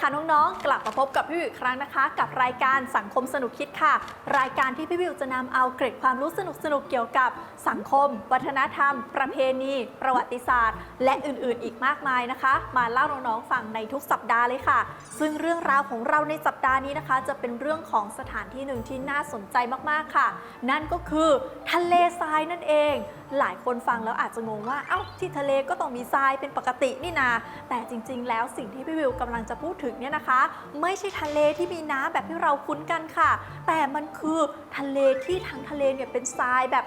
ค่ะน้องๆ กลับมาพบกับพี่วิวอีกครั้งนะคะ กับรายการสังคมสนุกคิดค่ะ รายการที่พี่วิวจะนำเอาเกร็ดความรู้สนุกๆเกี่ยวกับสังคม วัฒนธรรม ประเพณี ประวัติศาสตร์ และอื่นๆ อีกมากมายนะคะ มาเล่าน้องๆฟังในทุกสัปดาห์เลยค่ะ ซึ่งเรื่องราวของเราในสัปดาห์นี้นะคะ จะเป็นเรื่องของสถานที่หนึ่งที่น่าสนใจมากๆค่ะ นั่นก็คือทะเลทรายนั่นเอง หลายคนฟังแล้วอาจจะงงว่าเอ้าที่ทะเลก็ต้องมีทรายเป็นปกตินี่นา แต่จริง ๆ แล้วสิ่งที่พี่วิวกำลังจะพูดถึงเนี่ยนะคะ ไม่ใช่ทะเลที่มีน้ำแบบที่เราคุ้นกันค่ะ แต่มันคือทะเลที่ทั้งทะเลเนี่ยเป็นทรายแบบ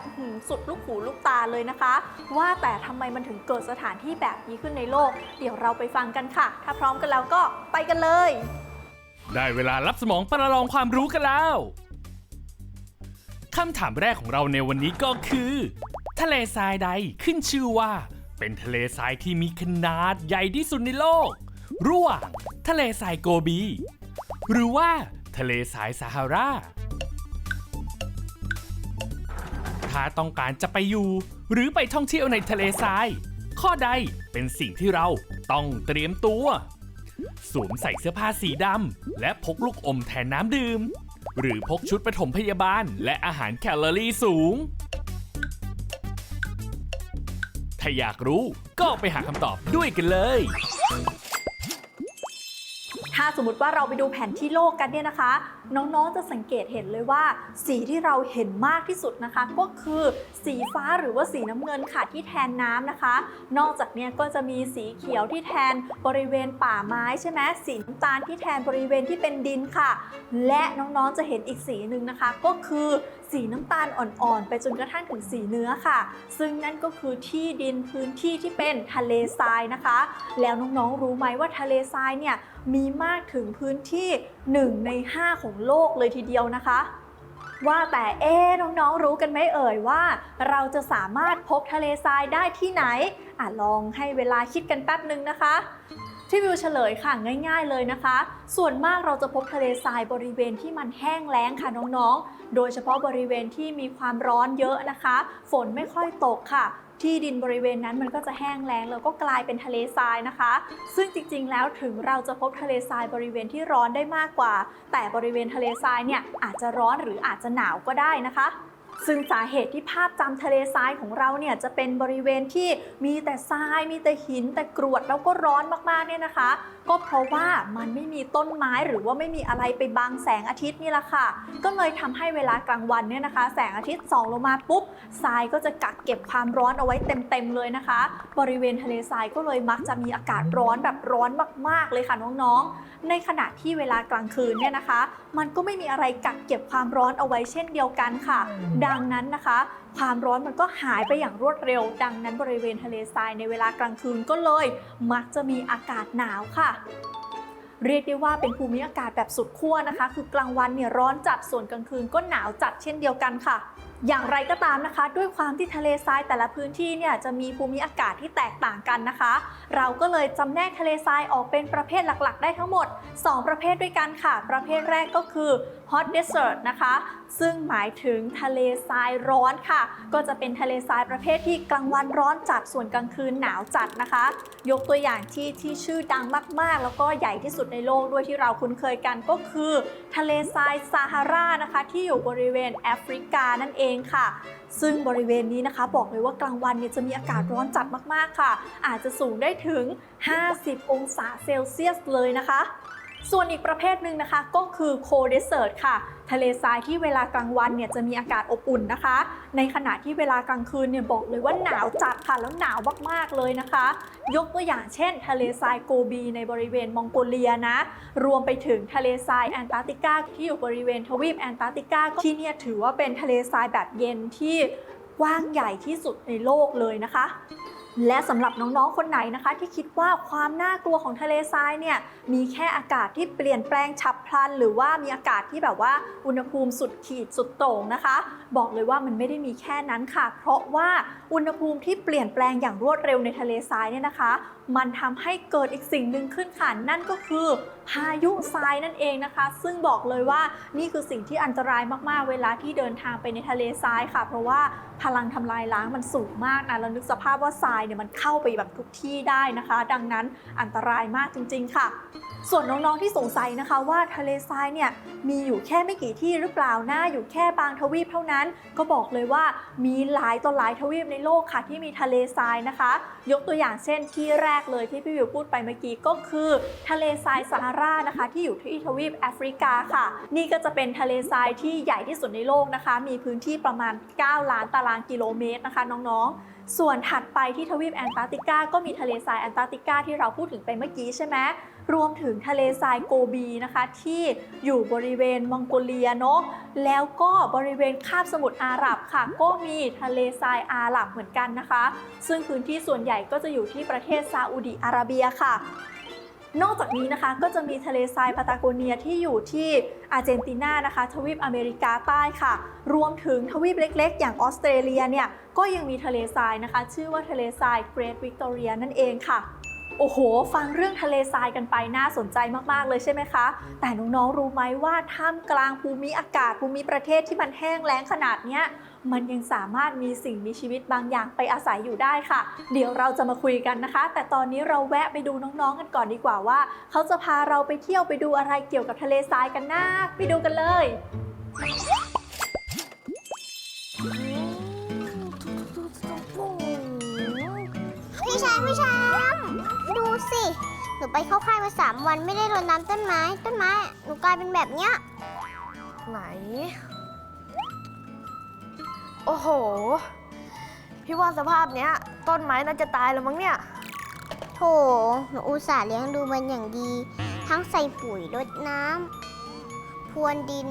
สุดลูกหูลูกตาเลยนะคะ ว่าแต่ทำไมมันถึงเกิดสถานที่แบบนี้ขึ้นในโลก เดี๋ยวเราไปฟังกันค่ะ ถ้าพร้อมกันแล้วก็ไปกันเลย ได้เวลารับสมองประลองความรู้กันแล้วคำถามแรกของเราในวันนี้ก็คือ ทะเลทรายใดขึ้นชื่อว่า เป็นทะเลทรายที่มีขนาดใหญ่ที่สุดในโลก ระหว่างทะเลทรายโกบี หรือว่าทะเลทรายซาฮารา ถ้าต้องการจะไปอยู่ หรือไปท่องเที่ยวในทะเลทราย ข้อใดเป็นสิ่งที่เราต้องเตรียมตัว สวมใส่เสื้อผ้าสีดำและพกลูกอมแทนน้ำดื่ม หรือพกชุดปฐมพยาบาล และอาหารแคลอรี่สูง ถ้าอยากรู้ก็ไปหาคำตอบด้วยกันเลย ถ้าสมมติว่าเราไปดูแผนที่โลกกันเนี่ยนะคะ น้องๆจะสังเกตเห็นเลยว่า สีที่เราเห็นมากที่สุดนะคะ ก็คือสีฟ้าหรือว่าสีน้ำเงินค่ะที่แทนน้ำนะคะ นอกจากนี้ก็จะมีสีเขียวที่แทนบริเวณป่าไม้ใช่ไหมสีน้ำตาลที่แทนบริเวณที่เป็นดินค่ะ และน้องๆจะเห็นอีกสีหนึ่งนะคะ ก็คือสีน้ำตาลอ่อนๆ ไปจนกระทั่งถึงสีเนื้อค่ะ ซึ่งนั่นก็คือที่ดินพื้นที่ที่เป็นทะเลทรายนะคะ แล้วน้องๆรู้ไหมว่าทะเลทรายเนี่ยมีมากถึงพื้นที่ 1 ใน 5 ของโลกเลยทีเดียวนะคะ ว่าแต่เอ๊น้องๆรู้กันไหมเอ่ยว่า เราจะสามารถพบทะเลทรายได้ที่ไหนอะลองให้เวลาคิดกันแป๊บหนึ่งนะคะที่วิวเฉลยค่ะง่ายๆเลยนะคะ ส่วนมากเราจะพบทะเลทรายบริเวณที่มันแห้งแล้งค่ะน้องๆ โดยเฉพาะบริเวณที่มีความร้อนเยอะนะคะ ฝนไม่ค่อยตกค่ะ ที่ดินบริเวณนั้นมันก็จะแห้งแล้งแล้วก็กลายเป็นทะเลทรายนะคะ ซึ่งจริงๆ แล้วถึงเราจะพบทะเลทรายบริเวณที่ร้อนได้มากกว่า แต่บริเวณทะเลทรายเนี่ยอาจจะร้อนหรืออาจจะหนาวก็ได้นะคะซึ่งสาเหตุที่ภาพจำทะเลทรายของเราเนี่ยจะเป็นบริเวณที่มีแต่ทรายมีแต่หินแต่กรวดแล้วก็ร้อนมากๆเนี่ยนะคะก็เพราะว่ามันไม่มีต้นไม้หรือว่าไม่มีอะไรไปบังแสงอาทิตย์นี่แหละค่ะ ก็เลยทำให้เวลากลางวันเนี่ยนะคะ แสงอาทิตย์ส่องลงมาปุ๊บทรายก็จะกักเก็บความร้อนเอาไว้เต็มๆเลยนะคะ บริเวณทะเลทรายก็เลยมักจะมีอากาศร้อนแบบร้อนมากๆเลยค่ะน้องๆ ในขณะที่เวลากลางคืนเนี่ยนะคะ มันก็ไม่มีอะไรกักเก็บความร้อนเอาไว้เช่นเดียวกันค่ะ ดังนั้นนะคะความร้อนมันก็หายไปอย่างรวดเร็ว ดังนั้นบริเวณทะเลทรายในเวลากลางคืนก็เลย มักจะมีอากาศหนาวค่ะ เรียกได้ว่าเป็นภูมิอากาศแบบสุดขั้วนะคะ คือกลางวันเนี่ยร้อนจัดส่วนกลางคืนก็หนาวจัดเช่นเดียวกันค่ะ อย่างไรก็ตามนะคะ ด้วยความที่ทะเลทรายแต่ละพื้นที่เนี่ยจะมีภูมิอากาศที่แตกต่างกันนะคะ เราก็เลยจำแนกทะเลทรายออกเป็นประเภทหลักๆ ได้ทั้งหมด 2 ประเภทด้วยกันค่ะ ประเภทแรกก็คือ hot desert นะคะ ซึ่งหมายถึงทะเลทรายร้อนค่ะ ก็จะเป็นทะเลทรายประเภทที่กลางวันร้อนจัดส่วนกลางคืนหนาวจัดนะคะ ยกตัวอย่างที่ที่ชื่อดังมากๆ แล้วก็ใหญ่ที่สุดในโลกด้วยที่เราคุ้นเคยกันก็คือ ทะเลทรายซาฮารานะคะ ที่อยู่บริเวณแอฟริกานั่นเองค่ะ ซึ่งบริเวณนี้นะคะ บอกเลยว่ากลางวันเนี่ยจะมีอากาศร้อนจัดมากๆค่ะ อาจจะสูงได้ถึง 50 องศาเซลเซียสเลยนะคะ ส่วนอีกประเภทหนึ่งนะคะก็คือโคเดสเ r t ค่ะ ทะเลทรายที่เวลากลางวันเนี่ยจะมีอากาศอบอุ่นนะคะ ในขณะที่เวลากลางคืนเนี่ยบอกเลยว่าหนาวจัดค่ะแล้วหนาวมากๆเลยนะคะ ยกตัวอย่างเช่น ทะเลทรายโกบีในบริเวณมองโกเลียนะรวมไปถึงทะเลทรายแอนตาร์กติกาที่อยู่บริเวณทวีปแอนตาร์กติกาที่เนี่ยถือว่าเป็นทะเลทรายแบบเย็นที่กว้างใหญ่ที่สุดในโลกเลยนะคะ และสำหรับน้องๆ คนไหนนะคะ ที่คิดว่าความน่ากลัวของทะเลทรายเนี่ยมีแค่อากาศที่เปลี่ยนแปลงฉับพลัน หรือว่ามีอากาศที่แบบว่าอุณหภูมิสุดขีดสุดโต่งนะคะ บอกเลยว่ามันไม่ได้มีแค่นั้นค่ะ เพราะว่าอุณหภูมิที่เปลี่ยนแปลงอย่างรวดเร็วในทะเลทรายเนี่ยนะคะ มันทำให้เกิดอีกสิ่งหนึ่งขึ้นค่ะ นั่นก็คือพายุทรายนั่นเองนะคะ ซึ่งบอกเลยว่านี่คือสิ่งที่อันตรายมากๆ เวลาที่เดินทางไปในทะเลทรายค่ะ เพราะว่าพลังทำลายล้างมันสูงมากนะแล้วนึกสภาพว่าทรายเนี่ยมันเข้าไปแบบทุกที่ได้นะคะ ดังนั้นอันตรายมากจริง ๆ ค่ะ ส่วนน้องๆที่สงสัยนะคะว่าทะเลทรายเนี่ยมีอยู่แค่ไม่กี่ที่หรือเปล่านะอยู่แค่บางทวีปเท่านั้นก็บอกเลยว่ามีหลายต่อหลายทวีปในโลกค่ะที่มีทะเลทรายนะคะ ยกตัวอย่างเช่นที่แรกเลยที่พี่วิวพูดไปเมื่อกี้ก็คือ ทะเลทรายซาฮารานะคะที่อยู่ที่ทวีปแอฟริกาค่ะ นี่ก็จะเป็นทะเลทรายที่ใหญ่ที่สุดในโลกนะคะ มีพื้นที่ประมาณ 9 ล้านตารางกิโลเมตรนะคะน้องๆ ส่วนถัดไปที่ทวีปแอนตาร์กติกาก็มีทะเลทรายแอนตาร์กติกาที่เราพูดถึงไปเมื่อกี้ใช่ไหมรวมถึงทะเลทรายโกบีนะคะที่อยู่บริเวณมองโกเลียเนาะแล้วก็บริเวณคาบสมุทรอาหรับค่ะ ก็มีทะเลทรายอาหรับเหมือนกันนะคะ ซึ่งพื้นที่ส่วนใหญ่ก็จะอยู่ที่ประเทศซาอุดีอาระเบียค่ะ นอกจากนี้นะคะก็จะมีทะเลทรายปาตาโกเนียที่อยู่ที่อาร์เจนตินานะคะ ทวีปอเมริกาใต้ค่ะ รวมถึงทวีปเล็ก ๆ อย่างออสเตรเลียเนี่ยก็ยังมีทะเลทรายนะคะ ชื่อว่าทะเลทรายเกรทวิกตอเรียนั่นเองค่ะ โอ้โห ฟังเรื่องทะเลทรายกันไปน่าสนใจมากๆเลยใช่ไหมคะ แต่น้องๆรู้ไหมว่าท่ามกลางภูมิอากาศภูมิประเทศที่มันแห้งแล้งขนาดเนี้ยมันยังสามารถมีสิ่งมีชีวิตบางอย่างไปอาศัยอยู่ได้ค่ะ เดี๋ยวเราจะมาคุยกันนะคะ แต่ตอนนี้เราแวะไปดูน้องๆกันก่อนดีกว่าว่า เขาจะพาเราไปเที่ยวไปดูอะไรเกี่ยวกับทะเลทรายกันนะไปดูกันเลยพี่ชมป์พี่ชมป์ ดูสิ หนูไปเข้าค่ายมาสามวันไม่ได้รดน้ำต้นไม้ ต้นไม้ หนูกลายเป็นแบบเนี้ย ไหน โอ้โห พี่ว่าสภาพเนี้ย ต้นไม้น่าจะตายแล้วมั้งเนี่ย โถ หนูอุตส่าห์เลี้ยงดูมันอย่างดี ทั้งใส่ปุ๋ยรดน้ำพรวนดิน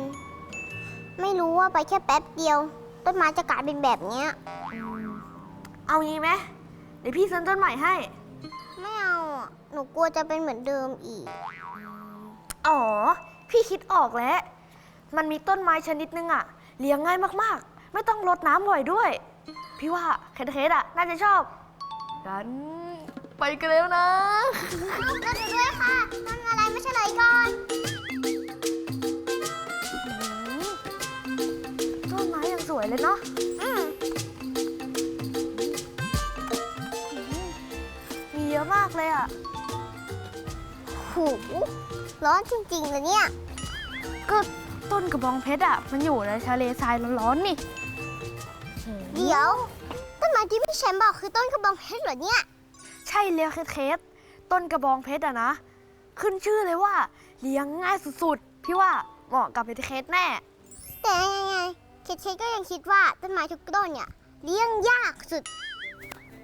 ไม่รู้ว่าไปแค่แป๊บเดียว ต้นไม้จะกลายเป็นแบบเนี้ย เอางี้ไหมเดี๋ยวพี่ซื้อต้นใหม่ให้ไม่เอาอะ หนูกลัวจะเป็นเหมือนเดิมอีก อ๋อ พี่คิดออกแล้ว มันมีต้นไม้ชนิดนึงอะเลี้ยงง่ายมากๆ ไม่ต้องรดน้ำบ่อยด้วย พี่ว่าเคทเคสอะน่าจะชอบกันไปกันแล้วนะแล้วดูด้วยค่ะต้นอะไรไม่เฉลยก่อนอืมต้นไม้ยังสวยเลยเนาะอืมมีเยอะมากเลยอะ หูร้อนจริงๆเลยเนี่ย ก็ต้นกระบองเพชรอะมันอยู่ในทะเลทรายร้อนๆนี่ เดี๋ยว ต้นไม้ที่พี่แชมป์บอกคือต้นกระบองเพชรเหรอเนี่ย ใช่แล้วเคสเคสต้นกระบองเพชรอะนะ ขึ้นชื่อเลยว่าเลี้ยงง่ายสุดๆ พี่ว่าเหมาะกับเพชรเคสแน่ แต่ยังไงเคทเคทก็ยังคิดว่าต้นไม้ทุกต้นเนี่ยเลี้ยงยากสุด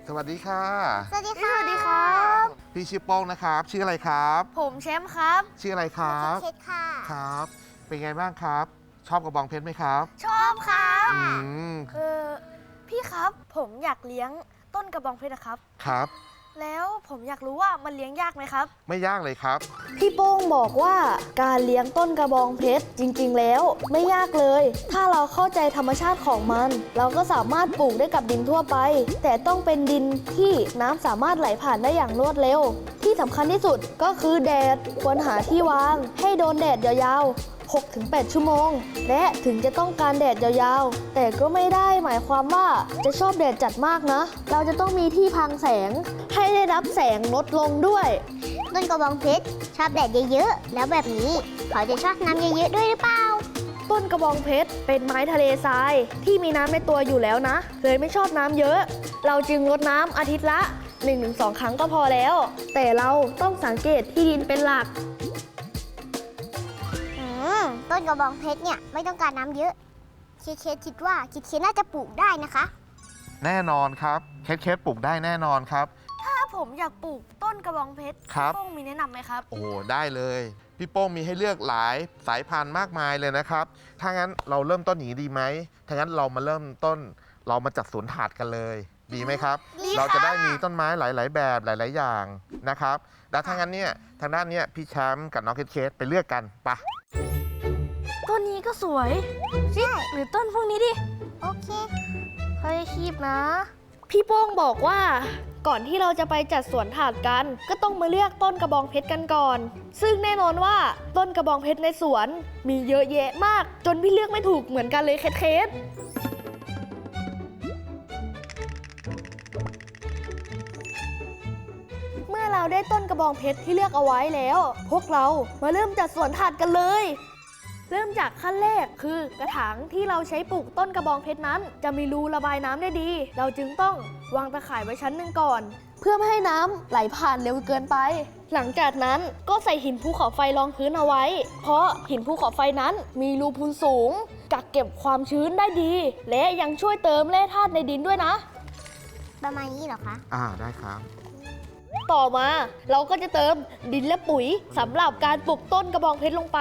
สวัสดีค่ะ สวัสดีค่ะ สวัสดีครับ พี่ชื่อโป้งนะครับ ชื่ออะไรครับ ผมแชมป์ครับชื่ออะไรครับเคทค่ะ ครับ เป็นไงบ้างครับ ชอบกระบองเพชรไหมครับ ชอบครับอืมเออพี่ครับผมอยากเลี้ยงต้นกระบองเพชรอะครับ ครับ แล้วผมอยากรู้ว่ามันเลี้ยงยากไหมครับ ไม่ยากเลยครับ พี่โป้งบอกว่าการเลี้ยงต้นกระบองเพชรจริงๆ แล้ว ไม่ยากเลย ถ้าเราเข้าใจธรรมชาติของมัน เราก็สามารถปลูกได้กับดินทั่วไป แต่ต้องเป็นดินที่น้ำสามารถไหลผ่านได้อย่างรวดเร็ว ที่สำคัญที่สุดก็คือแดดควรหาที่วาง ให้โดนแดดยาวๆ 6-8 ชั่วโมง และถึงจะต้องการแดดยาวๆ แต่ก็ไม่ได้หมายความว่าจะชอบแดดจัดมากนะ เราจะต้องมีที่พังแสง ให้ได้รับแสงลดลงด้วย ต้นกระบองเพชรชอบแดดเยอะๆ แล้วแบบนี้เขาจะชอบน้ำเยอะๆ ด้วยหรือเปล่า ต้นกระบองเพชรเป็นไม้ทะเลทรายที่มีน้ำในตัวอยู่แล้วนะ เลยไม่ชอบน้ำเยอะ เราจึงรดน้ำอาทิตย์ละ 1-2 ครั้งก็พอแล้ว แต่เราต้องสังเกตที่ดินเป็นหลัก อืม ต้นกระบองเพชรเนี่ยไม่ต้องการน้ำเยอะ เคทเคทคิดว่าเคทเคทน่าจะปลูกได้นะคะ แน่นอนครับ เคสเคสปลูกได้แน่นอนครับถ้า ผมอยากปลูกต้นกระบองเพชรครับ พี่โป้งมีแนะนำไหมครับ โอ้โหได้เลย พี่โป้งมีให้เลือกหลายสายพันธุ์มากมายเลยนะครับ ถ้างั้นเราเริ่มต้นอย่างนี้ดีไหมถ้างั้นเรามาเริ่มต้น เรามาจัดสวนถาดกันเลย ดีไหมครับ ดีเราจะค่ะได้มีต้นไม้หลาย ๆ แบบหลาย ๆ อย่างนะครับแล้วถ้างั้นเนี่ยทางด้านเนี้ยพี่แชมป์กับน้องเคสเคสไปเลือกกันไปะต้นนี้ก็สวยใช่หรือต้นพวกนี้ดิโอเคค่อยคีบนะ พี่โป้งบอกว่า ก่อนที่เราจะไปจัดสวนถาดกัน ก็ต้องมาเลือกต้นกระบองเพชรกันก่อน ซึ่งแน่นอนว่าต้นกระบองเพชรในสวนมีเยอะแยะมาก จนพี่เลือกไม่ถูกเหมือนกันเลยเคสเคสเมื่อเราได้ต้นกระบองเพชรที่เลือกเอาไว้แล้ว พวกเรามาเริ่มจัดสวนถาดกันเลย เริ่มจากขั้นแรกคือกระถางที่เราใช้ปลูกต้นกระบองเพชรนั้น จะมีรูระบายน้ำได้ดี เราจึงต้องวางตะข่ายไว้ชั้นหนึ่งก่อน เพื่อไม่ให้น้ำไหลผ่านเร็วเกินไป หลังจากนั้นก็ใส่หินภูเขาไฟรองพื้นเอาไว้ เพราะหินภูเขาไฟนั้นมีรูพุนสูง กักเก็บความชื้นได้ดี และยังช่วยเติมแร่ธาตุในดินด้วยนะ ประมาณนี้เหรอคะ อ่าได้ครับต่อมาเราก็จะเติมดินและปุ๋ยสำหรับการปลูกต้นกระบองเพชรลงไป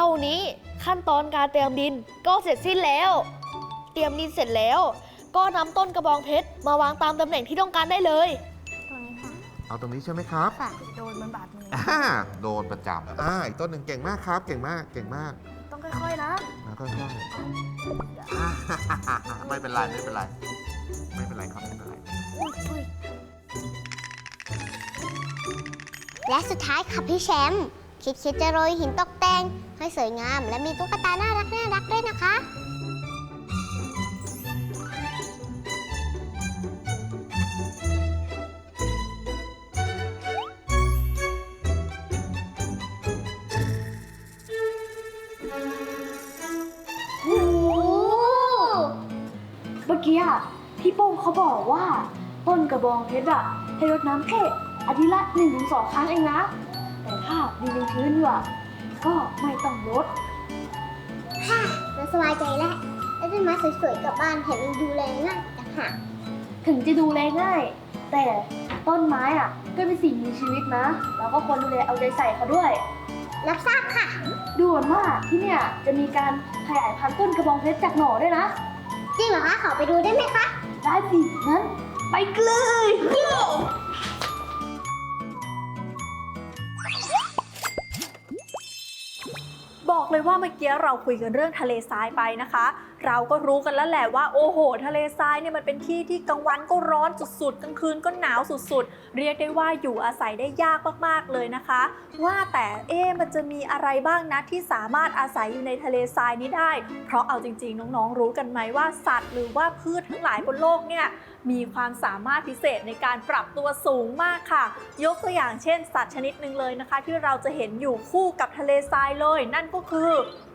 ท่านี้ขั้นตอนการเตรียมดินก็เสร็จสิ้นแล้ว เตรียมดินเสร็จแล้ว ก็นำต้นกระบองเพชรมาวางตามตำแหน่งที่ต้องการได้เลย ตรงนี้ค่ะเอาตรงนี้ใช่ไหมครับค่ะโดนมันบาดมือ อ่าโดนประจำอ่าอีกต้นหนึ่งเก่งมากครับ เก่งมาก เก่งมากต้องค่อยๆนะแล้วก็ค่อยๆอ่า ไม่เป็นไร ไม่เป็นไร ไม่เป็นไรครับ ไม่เป็นไรและสุดท้ายค่ะพี่แชมป์ คิดคิดจะโรยหินตกแต่งให้สวยงาม และมีตุ๊กตาน่ารักน่ารักด้วยนะคะโอ้เมื่อกี้อะพี่โป้งเขาบอกว่า ต้นกระบองเพชรอะให้รดน้ำแค่อาทิตย์ละหนึ่งถึงสองครั้งเองนะ ดินยังชื้นอยู่อะก็ไม่ต้องรดค่ะเราสบายใจแล้วได้ต้นไม้สวยๆกลับบ้านแถมยังดูแลง่ายต่างหากถึงจะดูแลง่าย แต่ต้นไม้อะก็เป็นสิ่งมีชีวิตนะ เราก็ควรดูแลเอาใจใส่เขาด้วย รับทราบค่ะดูเหมือนว่าที่เนี่ยจะมีการขยายพันธุ์ต้นกระบองเพชรจากหน่อด้วยนะ จริงเหรอคะขอไปดูได้ไหมคะ ได้สิงั้นไปกันเลย เลยว่าเมื่อกี้เราคุยกันเรื่องทะเลทรายไปนะคะเราก็รู้กันแล้วแหละว่าโอ้โห ทะเลทรายเนี่ยมันเป็นที่ที่กลางวันก็ร้อนสุดๆกลางคืนก็หนาวสุดๆ เรียกได้ว่าอยู่อาศัยได้ยากมากๆเลยนะคะ ว่าแต่เอ๊มันจะมีอะไรบ้างนะที่สามารถอาศัยอยู่ในทะเลทรายนี้ได้ เพราะเอาจริงๆ น้องๆ รู้กันไหมว่าสัตว์หรือว่าพืชทั้งหลายบนโลกเนี่ยมีความสามารถพิเศษในการปรับตัวสูงมากค่ะ ยกตัวอย่างเช่น สัตว์ชนิดหนึ่งเลยนะคะ ที่เราจะเห็นอยู่คู่กับทะเลทรายเลย นั่นก็คือ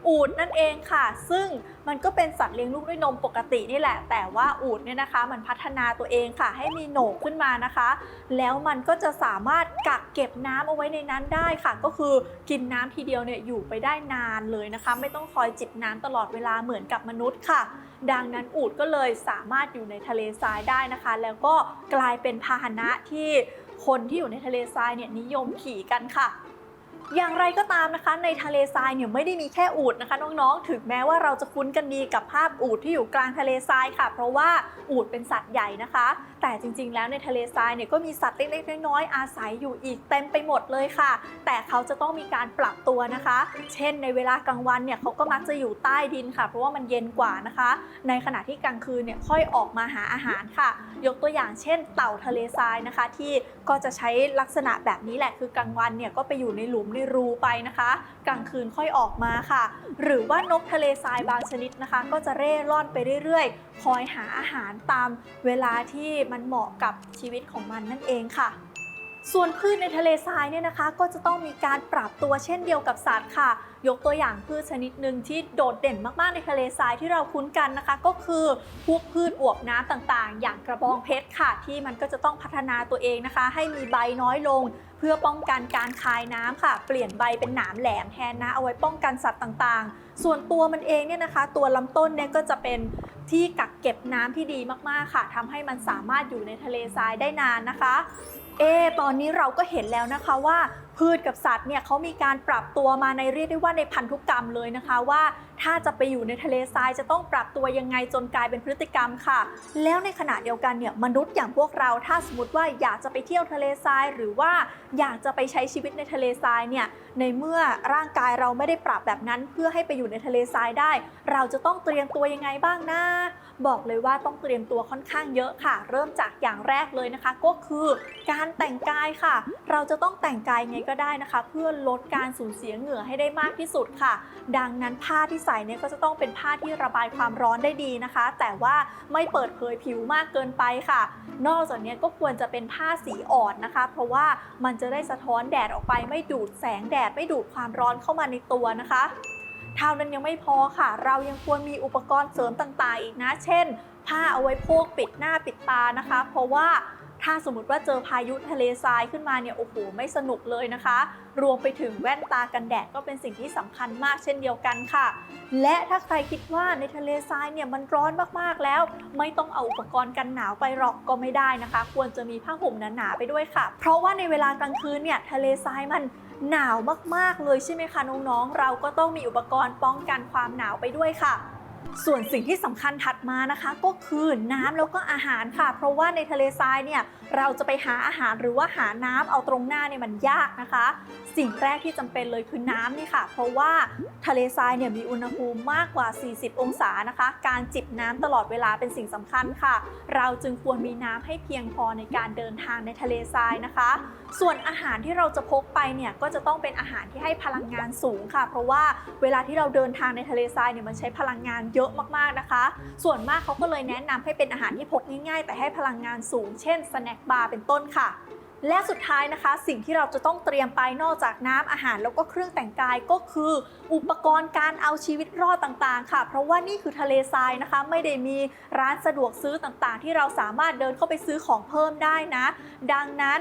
อูฐนั่นเองค่ะ ซึ่งมันก็เป็นสัตว์เลี้ยงลูกด้วยนมปกตินี่แหละ แต่ว่าอูฐเนี่ยนะคะ มันพัฒนาตัวเองค่ะ ให้มีโหนกขึ้นมานะคะ แล้วมันก็จะสามารถกักเก็บน้ำเอาไว้ในนั้นได้ค่ะ ก็คือกินน้ำทีเดียวเนี่ยอยู่ไปได้นานเลยนะคะ ไม่ต้องคอยจิบน้ำตลอดเวลาเหมือนกับมนุษย์ค่ะ ดังนั้นอูฐก็เลยสามารถอยู่ในทะเลทรายได้นะคะ แล้วก็กลายเป็นพาหนะที่คนที่อยู่ในทะเลทรายเนี่ยนิยมขี่กันค่ะ อย่างไรก็ตามนะคะ ในทะเลทรายเนี่ยไม่ได้มีแค่อูดนะคะน้องๆ ถึงแม้ว่าเราจะคุ้นกันดีกับภาพอูดที่อยู่กลางทะเลทรายค่ะ เพราะว่าอูดเป็นสัตว์ใหญ่นะคะ แต่จริง ๆ แล้วในทะเลทรายเนี่ยก็มีสัตว์เล็กๆน้อยๆอาศัยอยู่อีกเต็มไปหมดเลยค่ะ แต่เขาจะต้องมีการปรับตัวนะคะ เช่น ในเวลากลางวันเนี่ยเขาก็มักจะอยู่ใต้ดินค่ะ เพราะว่ามันเย็นกว่านะคะ ในขณะที่กลางคืนเนี่ยค่อยออกมาหาอาหารค่ะ ยกตัวอย่างเช่น เต่าทะเลทรายนะคะ ที่ก็จะใช้ลักษณะแบบนี้แหละคือกลางวันเนี่ยก็ไปอยู่ในหลุมในรูไปนะคะ กลางคืนค่อยออกมาค่ะ หรือว่านกทะเลทรายบางชนิดนะคะ ก็จะเร่ร่อนไปเรื่อยๆ คอยหาอาหารตามเวลาที่มันเหมาะกับชีวิตของมันนั่นเองค่ะ ส่วนพืชในทะเลทรายเนี่ยนะคะ ก็จะต้องมีการปรับตัวเช่นเดียวกับสัตว์ค่ะ ยกตัวอย่างพืชชนิดหนึ่งที่โดดเด่นมากๆในทะเลทรายที่เราคุ้นกันนะคะ ก็คือพวกพืชอวบน้ำต่างๆ อย่างกระบองเพชรค่ะ ที่มันก็จะต้องพัฒนาตัวเองนะคะ ให้มีใบน้อยลงเพื่อป้องกันการคายน้ำค่ะ เปลี่ยนใบเป็นหนามแหลมแทนนะ เอาไว้ป้องกันสัตว์ต่างๆ ส่วนตัวมันเองเนี่ยนะคะ ตัวลำต้นเนี่ยก็จะเป็น ที่กักเก็บน้ำที่ดีมากๆค่ะทำให้มันสามารถอยู่ในทะเลทรายได้นานนะคะ เอตอนนี้เราก็เห็นแล้วนะคะว่าพืชกับสัตว์เนี่ยเขามีการปรับตัวมาในเรียกได้ว่าในพันธุกรรมเลยนะคะว่า ถ้าจะไปอยู่ในทะเลทรายจะต้องปรับตัวยังไงจนกลายเป็นพฤติกรรมค่ะ แล้วในขณะเดียวกันเนี่ยมนุษย์อย่างพวกเราถ้าสมมติว่าอยากจะไปเที่ยวทะเลทราย หรือว่าอยากจะไปใช้ชีวิตในทะเลทรายเนี่ยในเมื่อร่างกายเราไม่ได้ปรับแบบนั้น เพื่อให้ไปอยู่ในทะเลทรายได้ เราจะต้องเตรียมตัวยังไงบ้างนะบอกเลยว่าต้องเตรียมตัวค่อนข้างเยอะค่ะ เริ่มจากอย่างแรกเลยนะคะ ก็คือการแต่งกายค่ะ เราจะต้องแต่งกายไงก็ได้นะคะ เพื่อลดการสูญเสียเหงื่อให้ได้มากที่สุดค่ะ ดังนั้นผ้าที่ใส่เนี่ยก็จะต้องเป็นผ้าที่ระบายความร้อนได้ดีนะคะ แต่ว่าไม่เปิดเผยผิวมากเกินไปค่ะ นอกจากนี้ก็ควรจะเป็นผ้าสีอ่อนนะคะ เพราะว่ามันจะได้สะท้อนแดดออกไปไม่ดูดแสงแดดไม่ดูดความร้อนเข้ามาในตัวนะคะ เท่านั้นยังไม่พอค่ะ เรายังควรมีอุปกรณ์เสริมต่างๆ อีกนะ เช่น ผ้าเอาไว้โพกปิดหน้าปิดตานะคะ เพราะว่าถ้าสมมติว่าเจอพายุทะเลทรายขึ้นมาเนี่ยโอ้โหไม่สนุกเลยนะคะ รวมไปถึงแว่นตากันแดดก็เป็นสิ่งที่สำคัญมากเช่นเดียวกันค่ะ และถ้าใครคิดว่าในทะเลทรายเนี่ยมันร้อนมากๆแล้ว ไม่ต้องเอาอุปกรณ์กันหนาวไปหรอกก็ไม่ได้นะคะ ควรจะมีผ้าห่มหนาๆไปด้วยค่ะ เพราะว่าในเวลากลางคืนเนี่ยทะเลทรายมัน หนาวมากๆเลยใช่ไหมคะน้องๆ เราก็ต้องมีอุปกรณ์ป้องกันความหนาวไปด้วยค่ะ ส่วนสิ่งที่สำคัญถัดมานะคะ ก็คือน้ำแล้วก็อาหารค่ะ เพราะว่าในทะเลทรายเนี่ยเราจะไปหาอาหารหรือว่าหาน้ำเอาตรงหน้าเนี่ยมันยากนะคะ สิ่งแรกที่จำเป็นเลยคือน้ำนี่ค่ะ เพราะว่าทะเลทรายเนี่ยมีอุณหภูมิมากกว่า 40 องศานะคะ การจิบน้ำตลอดเวลาเป็นสิ่งสำคัญค่ะ เราจึงควรมีน้ำให้เพียงพอในการเดินทางในทะเลทรายนะคะ ส่วนอาหารที่เราจะพกไปเนี่ยก็จะต้องเป็นอาหารที่ให้พลังงานสูงค่ะ เพราะว่าเวลาที่เราเดินทางในทะเลทรายเนี่ยมันใช้พลังงานเยอะมากๆนะคะ ส่วนมากเขาก็เลยแนะนำให้เป็นอาหารที่พกง่ายๆ แต่ให้พลังงานสูง เช่นสแน็คบาร์เป็นต้นค่ะ และสุดท้ายนะคะ สิ่งที่เราจะต้องเตรียมไปนอกจากน้ำอาหารแล้วก็เครื่องแต่งกายก็คือ อุปกรณ์การเอาชีวิตรอดต่างๆ ค่ะ เพราะว่านี่คือทะเลทรายนะคะ ไม่ได้มีร้านสะดวกซื้อต่างๆ ที่เราสามารถเดินเข้าไปซื้อของเพิ่มได้นะ ดังนั้น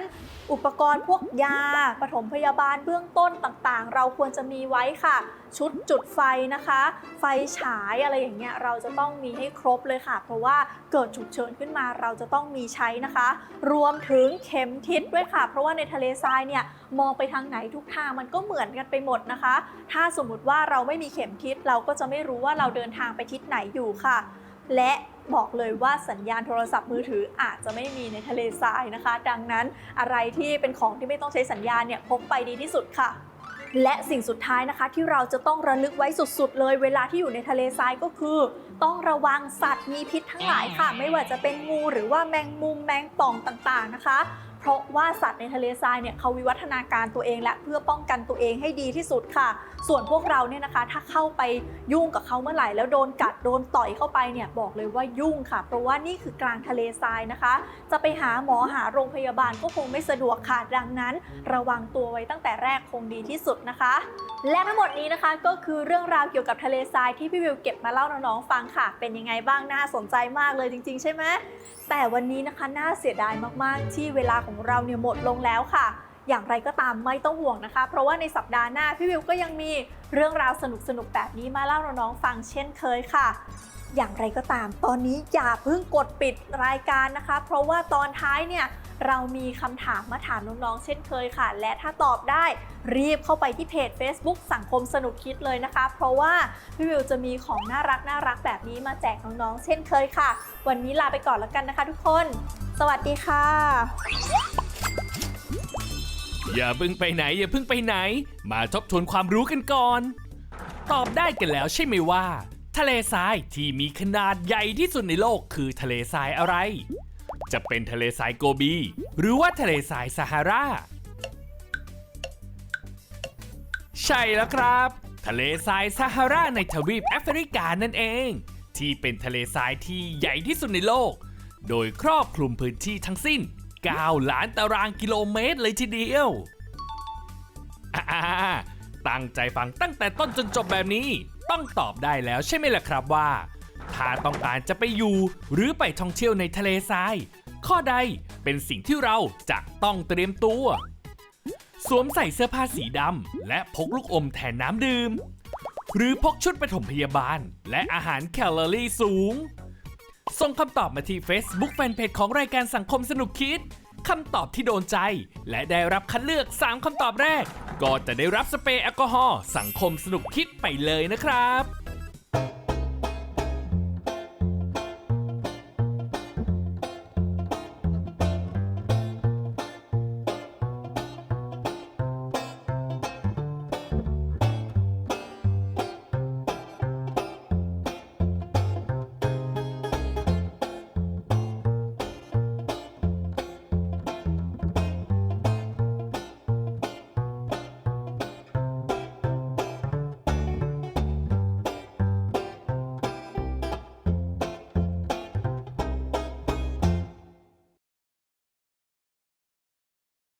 อุปกรณ์พวกยาปฐมพยาบาลเบื้องต้นต่างๆ เราควรจะมีไว้ค่ะ ชุดจุดไฟนะคะ ไฟฉายอะไรอย่างเงี้ยเราจะต้องมีให้ครบเลยค่ะ เพราะว่าเกิดฉุกเฉินขึ้นมาเราจะต้องมีใช้นะคะ รวมถึงเข็มทิศด้วยค่ะ เพราะว่าในทะเลทรายเนี่ยมองไปทางไหนทุกทางมันก็เหมือนกันไปหมดนะคะ ถ้าสมมุติว่าเราไม่มีเข็มทิศเราก็จะไม่รู้ว่าเราเดินทางไปทิศไหนอยู่ค่ะ และบอกเลยว่าสัญญาณโทรศัพท์มือถืออาจจะไม่มีในทะเลทรายนะคะ ดังนั้นอะไรที่เป็นของที่ไม่ต้องใช้สัญญาณเนี่ยพกไปดีที่สุดค่ะ และสิ่งสุดท้ายนะคะที่เราจะต้องระลึกไว้สุดๆ เลยเวลาที่อยู่ในทะเลทรายก็คือ ต้องระวังสัตว์มีพิษทั้งหลายค่ะ ไม่ว่าจะเป็นงูหรือว่าแมงมุมแมงป่องต่างๆนะคะ เพราะว่าสัตว์ในทะเลทรายเนี่ยเขาวิวัฒนาการตัวเองและเพื่อป้องกันตัวเองให้ดีที่สุดค่ะ ส่วนพวกเราเนี่ยนะคะ ถ้าเข้าไปยุ่งกับเขาเมื่อไหร่แล้วโดนกัดโดนต่อยเข้าไปเนี่ยบอกเลยว่ายุ่งค่ะ เพราะว่านี่คือกลางทะเลทรายนะคะ จะไปหาหมอหาโรงพยาบาลก็คงไม่สะดวกค่ะดังนั้น ระวังตัวไว้ตั้งแต่แรกคงดีที่สุดนะคะ และทั้งหมดนี้นะคะก็คือเรื่องราวเกี่ยวกับทะเลทรายที่พี่วิวเก็บมาเล่าน้องๆฟังค่ะ เป็นยังไงบ้างน่าสนใจมากเลยจริง ๆ ใช่ไหมแต่วันนี้นะคะน่าเสียดายมากๆที่เวลาของเราเนี่ยหมดลงแล้วค่ะ อย่างไรก็ตามไม่ต้องห่วงนะคะ เพราะว่าในสัปดาห์หน้าพี่วิวก็ยังมีเรื่องราวสนุกๆแบบนี้มาเล่าน้องๆฟังเช่นเคยค่ะ อย่างไรก็ตาม ตอนนี้อย่าเพิ่งกดปิดรายการนะคะ เพราะว่าตอนท้ายเนี่ยเรามีคำถามมาถามน้องๆ เช่นเคยค่ะ และถ้าตอบได้รีบเข้าไปที่เพจ Facebook สังคมสนุกคิดเลยนะคะ เพราะว่าพี่วิวจะมีของน่ารักน่ารักแบบนี้มาแจกน้องๆ เช่นเคยค่ะ วันนี้ลาไปก่อนแล้วกันนะคะทุกคน สวัสดีค่ะ อย่าเพิ่งไปไหน อย่าเพิ่งไปไหน มาทบทวนความรู้กันก่อน ตอบได้กันแล้วใช่ไหมว่า ทะเลทรายที่มีขนาดใหญ่ที่สุดในโลกคือทะเลทรายอะไร จะเป็นทะเลทรายโกบี หรือว่าทะเลทรายซาฮารา ใช่แล้วครับ ทะเลทรายซาฮาราในทวีปแอฟริกานั่นเอง ที่เป็นทะเลทรายที่ใหญ่ที่สุดในโลก โดยครอบคลุมพื้นที่ทั้งสิ้น 9 ล้านตารางกิโลเมตรเลยทีเดียว ตั้งใจฟังตั้งแต่ต้นจนจบแบบนี้ ต้องตอบได้แล้วใช่ไหมล่ะครับว่า ถ้าต้องการจะไปอยู่ หรือไปท่องเที่ยวในทะเลทราย ข้อใดเป็นสิ่งที่เราจะต้องเตรียมตัว สวมใส่เสื้อผ้าสีดำและพกลูกอมแทนน้ำดื่ม หรือพกชุดปฐมพยาบาล และอาหารแคลอรี่สูง ส่งคำตอบมาที่ Facebook Fanpage ของรายการสังคมสนุกคิด คำตอบที่โดนใจ และได้รับคัดเลือก 3คำตอบแรก ก็จะได้รับสเปรย์แอลกอฮอล์สังคมสนุกคิดไปเลยนะครับ